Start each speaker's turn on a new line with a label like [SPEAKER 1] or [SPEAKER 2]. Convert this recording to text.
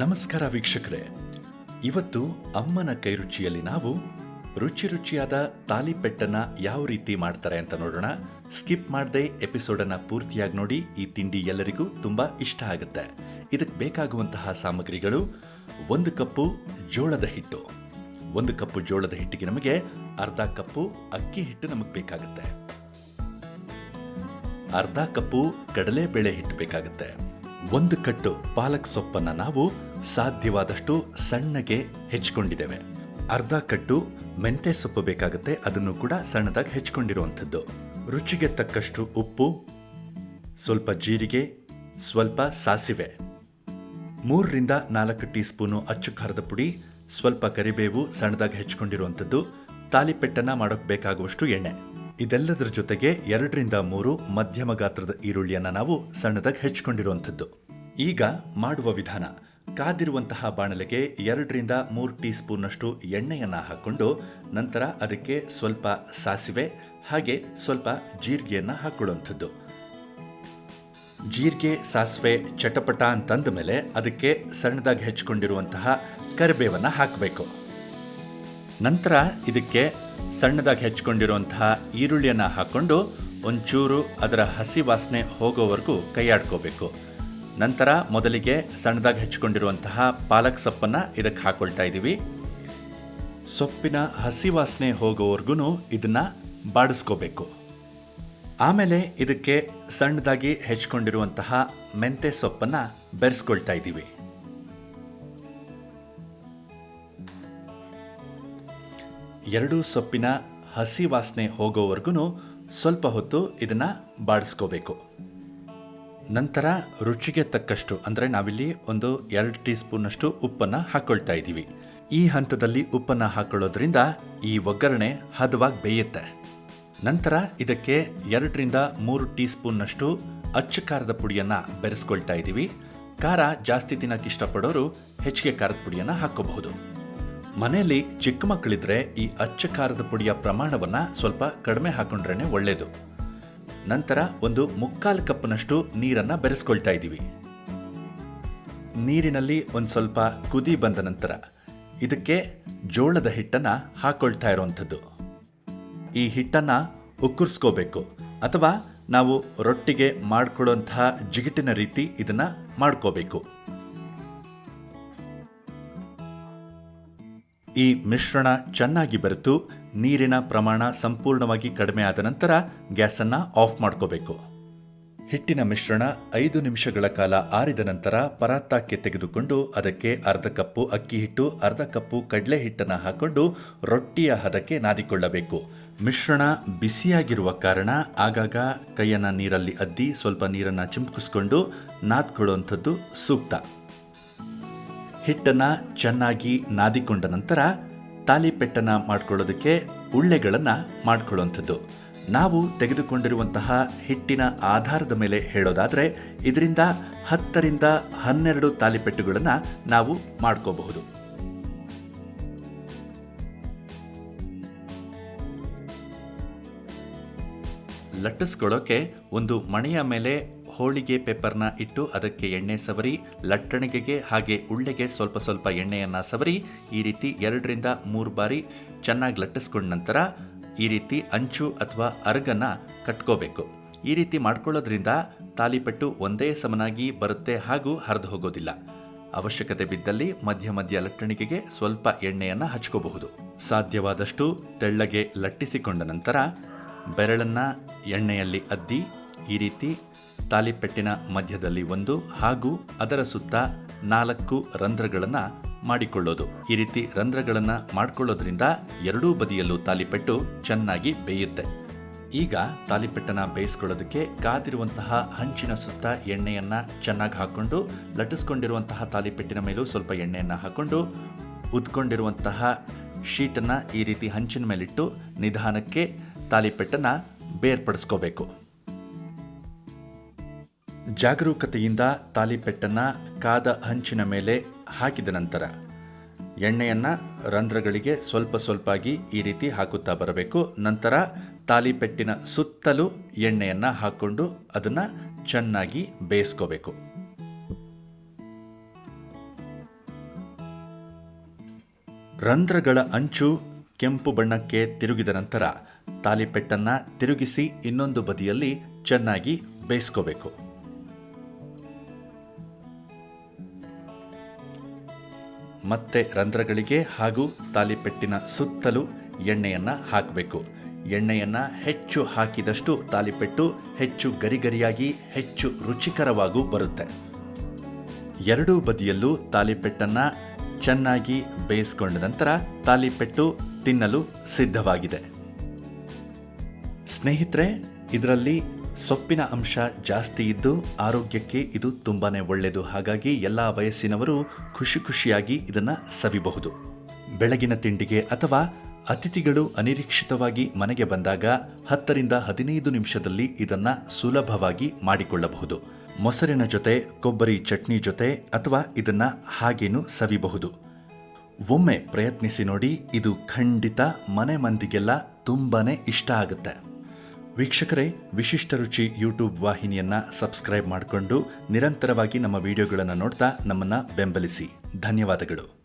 [SPEAKER 1] ನಮಸ್ಕಾರ ವೀಕ್ಷಕರೇ. ಇವತ್ತು ಅಮ್ಮನ ಕೈರುಚಿಯಲ್ಲಿ ನಾವು ರುಚಿ ರುಚಿಯಾದ ತಾಲಿಪೆಟ್ಟನ್ನು ಯಾವ ರೀತಿ ಮಾಡ್ತಾರೆ ಅಂತ ನೋಡೋಣ. ಸ್ಕಿಪ್ ಮಾಡದೆ ಎಪಿಸೋಡನ್ನು ಪೂರ್ತಿಯಾಗಿ ನೋಡಿ, ಈ ತಿಂಡಿ ಎಲ್ಲರಿಗೂ ತುಂಬಾ ಇಷ್ಟ ಆಗುತ್ತೆ. ಇದಕ್ಕೆ ಬೇಕಾಗುವಂತಹ ಸಾಮಗ್ರಿಗಳು ಒಂದು ಕಪ್ಪು ಜೋಳದ ಹಿಟ್ಟು. ಒಂದು ಕಪ್ಪು ಜೋಳದ ಹಿಟ್ಟಿಗೆ ನಮಗೆ ಅರ್ಧ ಕಪ್ಪು ಅಕ್ಕಿ ಹಿಟ್ಟು ನಮಗೆ ಬೇಕಾಗುತ್ತೆ. ಅರ್ಧ ಕಪ್ಪು ಕಡಲೆಬೇಳೆ ಹಿಟ್ಟು ಬೇಕಾಗುತ್ತೆ. ಒಂದು ಕಟ್ಟು ಪಾಲಕ್ ಸೊಪ್ಪನ್ನು ನಾವು ಸಾಧ್ಯವಾದಷ್ಟು ಸಣ್ಣಗೆ ಹೆಚ್ಕೊಂಡಿದ್ದೇವೆ. ಅರ್ಧ ಕಟ್ಟು ಮೆಂತೆ ಸೊಪ್ಪು ಬೇಕಾಗುತ್ತೆ, ಅದನ್ನು ಕೂಡ ಸಣ್ಣದಾಗಿ ಹೆಚ್ಕೊಂಡಿರುವಂಥದ್ದು. ರುಚಿಗೆ ತಕ್ಕಷ್ಟು ಉಪ್ಪು, ಸ್ವಲ್ಪ ಜೀರಿಗೆ, ಸ್ವಲ್ಪ ಸಾಸಿವೆ. ಮೂರರಿಂದ ನಾಲ್ಕು ಟೀ ಸ್ಪೂನು ಅಚ್ಚು ಖಾರದ ಪುಡಿ, ಸ್ವಲ್ಪ ಕರಿಬೇವು ಸಣ್ಣದಾಗಿ ಹೆಚ್ಕೊಂಡಿರುವಂಥದ್ದು, ತಾಲಿಪೆಟ್ಟನ್ನು ಮಾಡೋಕ್ಕೆ ಬೇಕಾಗುವಷ್ಟು ಎಣ್ಣೆ. ಇದೆಲ್ಲದರ ಜೊತೆಗೆ ಎರಡರಿಂದ ಮೂರು ಮಧ್ಯಮ ಗಾತ್ರದ ಈರುಳ್ಳಿಯನ್ನು ನಾವು ಸಣ್ಣದಾಗಿ ಹೆಚ್ಚಿಕೊಂಡಿರುವಂಥದ್ದು ಈಗ ಮಾಡುವ ವಿಧಾನ, ಕಾದಿರುವಂತಹ ಬಾಣಲೆಗೆ ಎರಡರಿಂದ ಮೂರು ಟೀ ಸ್ಪೂನ್ನಷ್ಟು ಎಣ್ಣೆಯನ್ನು ಹಾಕೊಂಡು ನಂತರ ಅದಕ್ಕೆ ಸ್ವಲ್ಪ ಸಾಸಿವೆ, ಹಾಗೆ ಸ್ವಲ್ಪ ಜೀರಿಗೆಯನ್ನು ಹಾಕ್ಕೊಳ್ಳುವಂಥದ್ದು. ಜೀರಿಗೆ, ಸಾಸಿವೆ, ಚಟಪಟ ಅಂತಂದ ಮೇಲೆ ಅದಕ್ಕೆ ಸಣ್ಣದಾಗಿ ಹೆಚ್ಚಿಕೊಂಡಿರುವಂತಹ ಕರಿಬೇವನ್ನು ಹಾಕಬೇಕು. ನಂತರ ಇದಕ್ಕೆ ಸಣ್ಣದಾಗಿ ಹೆಚ್ಕೊಂಡಿರುವಂತಹ ಈರುಳ್ಳಿಯನ್ನು ಹಾಕ್ಕೊಂಡು ಒಂಚೂರು ಅದರ ಹಸಿ ವಾಸನೆ ಹೋಗೋವರೆಗೂ ಕೈಯಾಡ್ಕೋಬೇಕು. ನಂತರ ಮೊದಲಿಗೆ ಸಣ್ಣದಾಗಿ ಹೆಚ್ಕೊಂಡಿರುವಂತಹ ಪಾಲಕ್ ಸೊಪ್ಪನ್ನು ಇದಕ್ಕೆ ಹಾಕೊಳ್ತಾ ಇದ್ದೀವಿ ಸೊಪ್ಪಿನ ಹಸಿ ವಾಸನೆ ಹೋಗೋವರೆಗೂ ಇದನ್ನು ಬಾಡಿಸ್ಕೋಬೇಕು. ಆಮೇಲೆ ಇದಕ್ಕೆ ಸಣ್ಣದಾಗಿ ಹೆಚ್ಕೊಂಡಿರುವಂತಹ ಮೆಂತೆ ಸೊಪ್ಪನ್ನು ಬೆರೆಸ್ಕೊಳ್ತಾ ಇದ್ದೀವಿ ಎರಡೂ ಸೊಪ್ಪಿನ ಹಸಿ ವಾಸನೆ ಹೋಗೋವರೆಗೂ ಸ್ವಲ್ಪ ಹೊತ್ತು ಇದನ್ನ ಬಾಡಿಸ್ಕೋಬೇಕು. ನಂತರ ರುಚಿಗೆ ತಕ್ಕಷ್ಟು, ಅಂದರೆ ನಾವಿಲ್ಲಿ ಒಂದು ಎರಡು ಟೀ ಸ್ಪೂನಷ್ಟು ಉಪ್ಪನ್ನು ಹಾಕ್ಕೊಳ್ತಾ ಇದ್ದೀವಿ. ಈ ಹಂತದಲ್ಲಿ ಉಪ್ಪನ್ನು ಹಾಕೊಳ್ಳೋದ್ರಿಂದ ಈ ಒಗ್ಗರಣೆ ಹದವಾಗಿ ಬೇಯುತ್ತೆ. ನಂತರ ಇದಕ್ಕೆ ಎರಡರಿಂದ ಮೂರು ಟೀ ಸ್ಪೂನ್ನಷ್ಟು ಅಚ್ಚ ಖಾರದ ಪುಡಿಯನ್ನು ಬೆರೆಸ್ಕೊಳ್ತಾ ಇದ್ದೀವಿ. ಖಾರ ಜಾಸ್ತಿ ತಿನ್ನಕ್ಕೆ ಇಷ್ಟಪಡೋರು ಹೆಚ್ಚಿಗೆ ಖಾರದ ಪುಡಿಯನ್ನು ಹಾಕೋಬಹುದು ಮನೆಯಲ್ಲಿ ಚಿಕ್ಕ ಮಕ್ಕಳಿದ್ರೆ ಈ ಅಚ್ಚ ಖಾರದ ಪುಡಿಯ ಪ್ರಮಾಣವನ್ನು ಸ್ವಲ್ಪ ಕಡಿಮೆ ಹಾಕೊಂಡ್ರೇ ಒಳ್ಳೆಯದು ನಂತರ ಒಂದು ಮುಕ್ಕಾಲು ಕಪ್ನಷ್ಟು ನೀರನ್ನು ಬೆರೆಸ್ಕೊಳ್ತಾ ಇದ್ದೀವಿ. ನೀರಿನಲ್ಲಿ ಒಂದು ಸ್ವಲ್ಪ ಕುದಿ ಬಂದ ನಂತರ ಇದಕ್ಕೆ ಜೋಳದ ಹಿಟ್ಟನ್ನು ಹಾಕೊಳ್ತಾ ಇರುವಂಥದ್ದು ಈ ಹಿಟ್ಟನ್ನು ಉಕ್ಕುರ್ಸ್ಕೋಬೇಕು ಅಥವಾ ನಾವು ರೊಟ್ಟಿಗೆ ಮಾಡಿಕೊಡುವಂತಹ ಜಿಗಿಟಿನ ರೀತಿ ಇದನ್ನು ಮಾಡ್ಕೋಬೇಕು. ಈ ಮಿಶ್ರಣ ಚೆನ್ನಾಗಿ ಬೆರೆತು ನೀರಿನ ಪ್ರಮಾಣ ಸಂಪೂರ್ಣವಾಗಿ ಕಡಿಮೆ ಆದ ನಂತರ ಗ್ಯಾಸನ್ನು ಆಫ್ ಮಾಡ್ಕೋಬೇಕು. ಹಿಟ್ಟಿನ ಮಿಶ್ರಣ ಐದು ನಿಮಿಷಗಳ ಕಾಲ ಆರಿದ ನಂತರ ಪರಾತಾಕ್ಕೆ ತೆಗೆದುಕೊಂಡು ಅದಕ್ಕೆ ಅರ್ಧ ಕಪ್ಪು ಅಕ್ಕಿ ಹಿಟ್ಟು, ಅರ್ಧ ಕಪ್ಪು ಕಡಲೆ ಹಿಟ್ಟನ್ನು ಹಾಕೊಂಡು ರೊಟ್ಟಿಯ ಹದಕ್ಕೆ ನಾದಿಕೊಳ್ಳಬೇಕು. ಮಿಶ್ರಣ ಬಿಸಿಯಾಗಿರುವ ಕಾರಣ ಆಗಾಗ ಕೈಯನ್ನು ನೀರಲ್ಲಿ ಅದ್ದಿ ಸ್ವಲ್ಪ ನೀರನ್ನು ಚಿಮುಕಿಸ್ಕೊಂಡು ನಾದ್ಕೊಳ್ಳುವಂಥದ್ದು ಸೂಕ್ತ. ಹಿಟ್ಟನ್ನ ಚೆನ್ನಾಗಿ ನಾದಿಕೊಂಡ ನಂತರ ತಾಲಿಪೆಟ್ಟನ್ನ ಮಾಡ್ಕೊಳ್ಳೋದಕ್ಕೆ ಉಳ್ಳೆಗಳನ್ನು ಮಾಡ್ಕೊಳ್ಳುವಂಥದ್ದು. ನಾವು ತೆಗೆದುಕೊಂಡಿರುವಂತಹ ಹಿಟ್ಟಿನ ಆಧಾರದ ಮೇಲೆ ಹೇಳೋದಾದರೆ ಇದರಿಂದ ಹತ್ತರಿಂದ ಹನ್ನೆರಡು ತಾಲಿಪೆಟ್ಟುಗಳನ್ನು ನಾವು ಮಾಡ್ಕೋಬಹುದು. ಲಟ್ಟಿಸ್ಕೊಳ್ಳೋಕೆ ಒಂದು ಮಣೆಯ ಮೇಲೆ ಹೋಳಿಗೆ ಪೇಪರ್ನ ಇಟ್ಟು ಅದಕ್ಕೆ ಎಣ್ಣೆ ಸವರಿ, ಲಟ್ಟಣಿಗೆಗೆ ಹಾಗೆ ಉಳ್ಳೆಗೆ ಸ್ವಲ್ಪ ಸ್ವಲ್ಪ ಎಣ್ಣೆಯನ್ನು ಸವರಿ, ಈ ರೀತಿ ಎರಡರಿಂದ ಮೂರು ಬಾರಿ ಚೆನ್ನಾಗಿ ಲಟ್ಟಿಸ್ಕೊಂಡ ನಂತರ ಈ ರೀತಿ ಅಂಚು ಅಥವಾ ಅರ್ಗನ್ನ ಕಟ್ಕೋಬೇಕು. ಈ ರೀತಿ ಮಾಡ್ಕೊಳ್ಳೋದ್ರಿಂದ ತಾಲಿಪೆಟ್ಟು ಒಂದೇ ಸಮನಾಗಿ ಬರುತ್ತೆ ಹಾಗೂ ಹರಿದು ಹೋಗೋದಿಲ್ಲ. ಅವಶ್ಯಕತೆ ಬಿದ್ದಲ್ಲಿ ಮಧ್ಯ ಮಧ್ಯ ಲಟ್ಟಣಿಗೆಗೆ ಸ್ವಲ್ಪ ಎಣ್ಣೆಯನ್ನು ಹಚ್ಕೋಬಹುದು. ಸಾಧ್ಯವಾದಷ್ಟು ತೆಳ್ಳಗೆ ಲಟ್ಟಿಸಿಕೊಂಡ ನಂತರ ಬೆರಳನ್ನು ಎಣ್ಣೆಯಲ್ಲಿ ಅದ್ದಿ, ಈ ರೀತಿ ತಾಲಿಪೆಟ್ಟಿನ ಮಧ್ಯದಲ್ಲಿ ಒಂದು ಹಾಗೂ ಅದರ ಸುತ್ತ ನಾಲ್ಕು ರಂಧ್ರಗಳನ್ನು ಮಾಡಿಕೊಳ್ಳೋದು. ಈ ರೀತಿ ರಂಧ್ರಗಳನ್ನು ಮಾಡಿಕೊಳ್ಳೋದ್ರಿಂದ ಎರಡೂ ಬದಿಯಲ್ಲೂ ತಾಲಿಪೆಟ್ಟು ಚೆನ್ನಾಗಿ ಬೇಯುತ್ತೆ. ಈಗ ತಾಲಿಪೆಟ್ಟನ್ನ ಬೇಯಿಸ್ಕೊಳ್ಳೋದಕ್ಕೆ ಕಾದಿರುವಂತಹ ಹಂಚಿನ ಸುತ್ತ ಎಣ್ಣೆಯನ್ನ ಚೆನ್ನಾಗಿ ಹಾಕೊಂಡು ಲಟ್ಟಿಸ್ಕೊಂಡಿರುವಂತಹ ತಾಲಿಪೆಟ್ಟಿನ ಮೇಲೂ ಸ್ವಲ್ಪ ಎಣ್ಣೆಯನ್ನ ಹಾಕೊಂಡು ಉದ್ಕೊಂಡಿರುವಂತಹ ಶೀಟನ್ನು ಈ ರೀತಿ ಹಂಚಿನ ಮೇಲಿಟ್ಟು ನಿಧಾನಕ್ಕೆ ತಾಲಿಪೆಟ್ಟನ್ನ ಬೇರ್ಪಡಿಸ್ಕೋಬೇಕು. ಜಾಗರೂಕತೆಯಿಂದ ತಾಲಿಪೆಟ್ಟನ್ನು ಕಾದ ಹಂಚಿನ ಮೇಲೆ ಹಾಕಿದ ನಂತರ ಎಣ್ಣೆಯನ್ನು ರಂಧ್ರಗಳಿಗೆ ಸ್ವಲ್ಪ ಸ್ವಲ್ಪಾಗಿ ಈ ರೀತಿ ಹಾಕುತ್ತಾ ಬರಬೇಕು. ನಂತರ ತಾಲಿಪೆಟ್ಟಿನ ಸುತ್ತಲೂ ಎಣ್ಣೆಯನ್ನು ಹಾಕ್ಕೊಂಡು ಅದನ್ನು ಚೆನ್ನಾಗಿ ಬೇಯಿಸ್ಕೋಬೇಕು. ರಂಧ್ರಗಳ ಅಂಚು ಕೆಂಪು ಬಣ್ಣಕ್ಕೆ ತಿರುಗಿದ ನಂತರ ತಾಲಿಪೆಟ್ಟನ್ನು ತಿರುಗಿಸಿ ಇನ್ನೊಂದು ಬದಿಯಲ್ಲಿ ಚೆನ್ನಾಗಿ ಬೇಯಿಸ್ಕೋಬೇಕು. ಮತ್ತೆ ರಂಧ್ರಗಳಿಗೆ ಹಾಗೂ ತಾಲಿಪೆಟ್ಟಿನ ಸುತ್ತಲೂ ಎಣ್ಣೆಯನ್ನು ಹಾಕಬೇಕು. ಎಣ್ಣೆಯನ್ನು ಹೆಚ್ಚು ಹಾಕಿದಷ್ಟು ತಾಲಿಪೆಟ್ಟು ಹೆಚ್ಚು ಗರಿಗರಿಯಾಗಿ ಹೆಚ್ಚು ರುಚಿಕರವಾಗೂ ಬರುತ್ತೆ. ಎರಡೂ ಬದಿಯಲ್ಲೂ ತಾಲಿಪೆಟ್ಟನ್ನು ಚೆನ್ನಾಗಿ ಬೇಯಿಸ್ಕೊಂಡ ನಂತರ ತಾಲಿಪೆಟ್ಟು ತಿನ್ನಲು ಸಿದ್ಧವಾಗಿದೆ. ಸ್ನೇಹಿತರೆ, ಇದರಲ್ಲಿ ಸೊಪ್ಪಿನ ಅಂಶ ಜಾಸ್ತಿ ಇದ್ದು ಆರೋಗ್ಯಕ್ಕೆ ಇದು ತುಂಬಾ ಒಳ್ಳೆಯದು ಹಾಗಾಗಿ ಎಲ್ಲ ವಯಸ್ಸಿನವರು ಖುಷಿ ಖುಷಿಯಾಗಿ ಇದನ್ನು ಸವಿಬಹುದು. ಬೆಳಗಿನ ತಿಂಡಿಗೆ ಅಥವಾ ಅತಿಥಿಗಳು ಅನಿರೀಕ್ಷಿತವಾಗಿ ಮನೆಗೆ ಬಂದಾಗ ಹತ್ತರಿಂದ ಹದಿನೈದು ನಿಮಿಷದಲ್ಲಿ ಇದನ್ನು ಸುಲಭವಾಗಿ ಮಾಡಿಕೊಳ್ಳಬಹುದು. ಮೊಸರಿನ ಜೊತೆ, ಕೊಬ್ಬರಿ ಚಟ್ನಿ ಜೊತೆ ಅಥವಾ ಇದನ್ನು ಹಾಗೇನೂ ಸವಿಬಹುದು. ಒಮ್ಮೆ ಪ್ರಯತ್ನಿಸಿ ನೋಡಿ, ಇದು ಖಂಡಿತ ಮನೆ ಮಂದಿಗೆಲ್ಲ ತುಂಬಾ ಇಷ್ಟ ಆಗುತ್ತೆ. ವೀಕ್ಷಕರೇ ವಿಶಿಷ್ಟ ರುಚಿ ಯೂಟ್ಯೂಬ್ ವಾಹಿನಿಯನ್ನ ಸಬ್ಸ್ಕ್ರೈಬ್ ಮಾಡಿಕೊಂಡು ನಿರಂತರವಾಗಿ ನಮ್ಮ ವಿಡಿಯೋಗಳನ್ನು ನೋಡ್ತಾ ನಮ್ಮನ್ನ ಬೆಂಬಲಿಸಿ. ಧನ್ಯವಾದಗಳು.